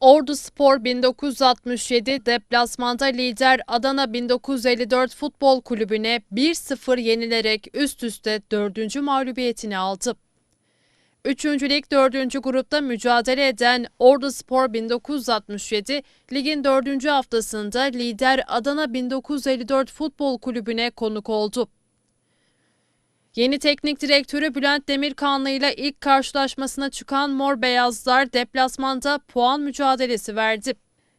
Ordu Spor 1967 deplasmanda lider Adana 1954 Futbol Kulübü'ne 1-0 yenilerek üst üste dördüncü mağlubiyetini aldı. Üçüncü lig dördüncü grupta mücadele eden Ordu Spor 1967 ligin dördüncü haftasında lider Adana 1954 Futbol Kulübü'ne konuk oldu. Yeni teknik direktörü Bülent Demirkanlı ile ilk karşılaşmasına çıkan Mor Beyazlar deplasmanda puan mücadelesi verdi.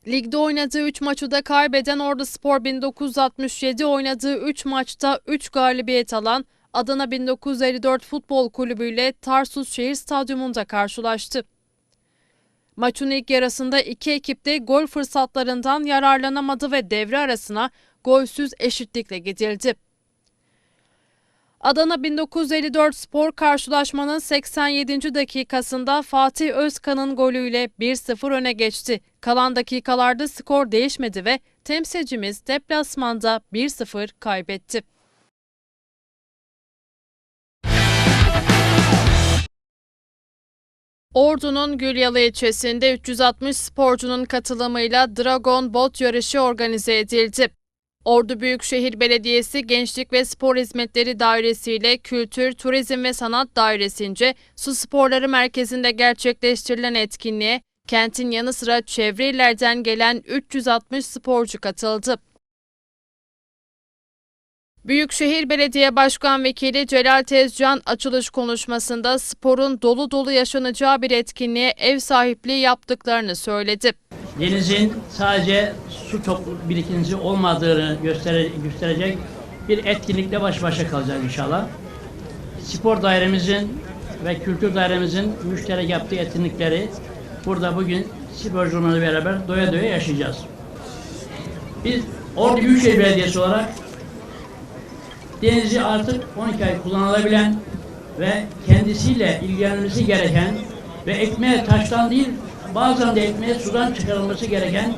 Ligde oynadığı 3 maçı da kaybeden Ordu Spor 1967 oynadığı 3 maçta 3 galibiyet alan Adana 1954 Futbol Kulübü ile Tarsus Şehir Stadyumunda karşılaştı. Maçın ilk yarısında iki ekip de gol fırsatlarından yararlanamadı ve devre arasına golsüz eşitlikle gidildi. Adana 1954 Spor karşılaşmanın 87. dakikasında Fatih Özkan'ın golüyle 1-0 öne geçti. Kalan dakikalarda skor değişmedi ve temsilcimiz deplasmanda 1-0 kaybetti. Ordu'nun Gülyalı ilçesinde 360 sporcunun katılımıyla Dragon Bot yarışı organize edildi. Ordu Büyükşehir Belediyesi Gençlik ve Spor Hizmetleri Dairesi ile Kültür, Turizm ve Sanat Dairesince Su Sporları Merkezi'nde gerçekleştirilen etkinliğe kentin yanı sıra çevre illerden gelen 360 sporcu katıldı. Büyükşehir Belediye Başkan Vekili Celal Tezcan açılış konuşmasında sporun dolu dolu yaşanacağı bir etkinliğe ev sahipliği yaptıklarını söyledi. Denizin sadece su toplu birikintisi olmadığını göstere, gösterecek bir etkinlikle baş başa kalacağız inşallah. Spor dairemizin ve kültür dairemizin müşterek yaptığı etkinlikleri burada bugün sporcularla beraber doya doya yaşayacağız. Biz Ordu Büyükşehir Belediyesi olarak denizi artık 12 ay kullanılabilen ve kendisiyle ilgilenmesi gereken ve ekmeğe taştan değil bazen de ekmeğe sudan çıkarılması gereken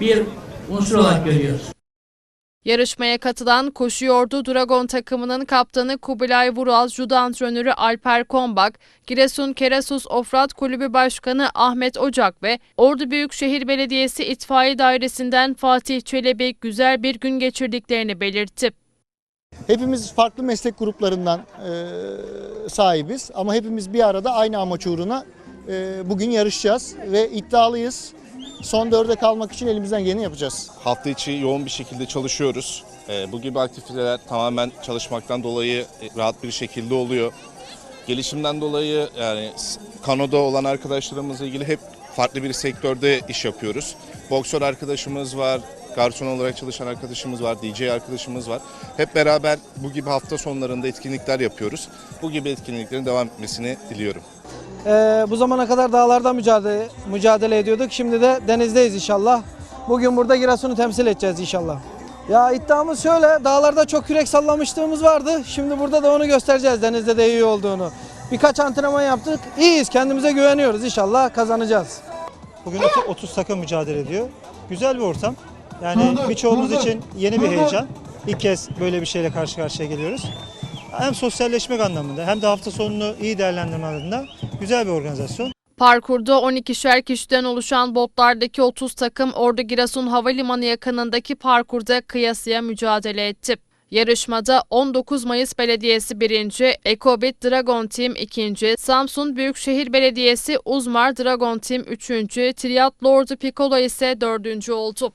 bir unsur olarak görüyoruz. Yarışmaya katılan Koşuyordu Dragon takımının kaptanı Kubilay Vural, judo antrenörü Alper Kombak, Giresun Kerasus Ofrat Kulübü Başkanı Ahmet Ocak ve Ordu Büyükşehir Belediyesi İtfaiye Dairesi'nden Fatih Çelebi güzel bir gün geçirdiklerini belirtti. Hepimiz farklı meslek gruplarından e, sahibiz ama hepimiz bir arada aynı amaç uğruna bugün yarışacağız ve iddialıyız. Son dörde kalmak için elimizden geleni yapacağız. Hafta içi yoğun bir şekilde çalışıyoruz. Ee, Bu gibi aktiviteler tamamen çalışmaktan dolayı e, rahat bir şekilde oluyor. Gelişimden dolayı yani kanoda olan arkadaşlarımızla ilgili hep farklı bir sektörde iş yapıyoruz. Boksör arkadaşımız var, garson olarak çalışan arkadaşımız var, DJ arkadaşımız var. Hep beraber bu gibi hafta sonlarında etkinlikler yapıyoruz. Bu gibi etkinliklerin devam etmesini diliyorum. Ee, bu zamana kadar dağlarda mücadele, mücadele ediyorduk. Şimdi de denizdeyiz inşallah. Bugün burada Giresun'u temsil edeceğiz inşallah. Ya iddiamız şöyle, dağlarda çok yürek sallamışlığımız vardı. Şimdi burada da onu göstereceğiz denizde de iyi olduğunu. Birkaç antrenman yaptık. İyiyiz, kendimize güveniyoruz. İnşallah kazanacağız. Bugün 30 30 takım mücadele ediyor. Güzel bir ortam. Yani birçoğumuz için yeni bir heyecan. İlk kez böyle bir şeyle karşı karşıya geliyoruz. Hem sosyalleşmek anlamında hem de hafta sonunu iyi değerlendirme adına güzel bir organizasyon. Parkurda 12'şer kişiden oluşan botlardaki 30 takım Ordu Giresun Havalimanı yakınındaki parkurda kıyasıya mücadele etti. Yarışmada 19 Mayıs Belediyesi 1. Ekobit Dragon Team 2. Samsun Büyükşehir Belediyesi Uzmar Dragon Team 3. Triatlo Ordu Piccolo ise 4. oldu.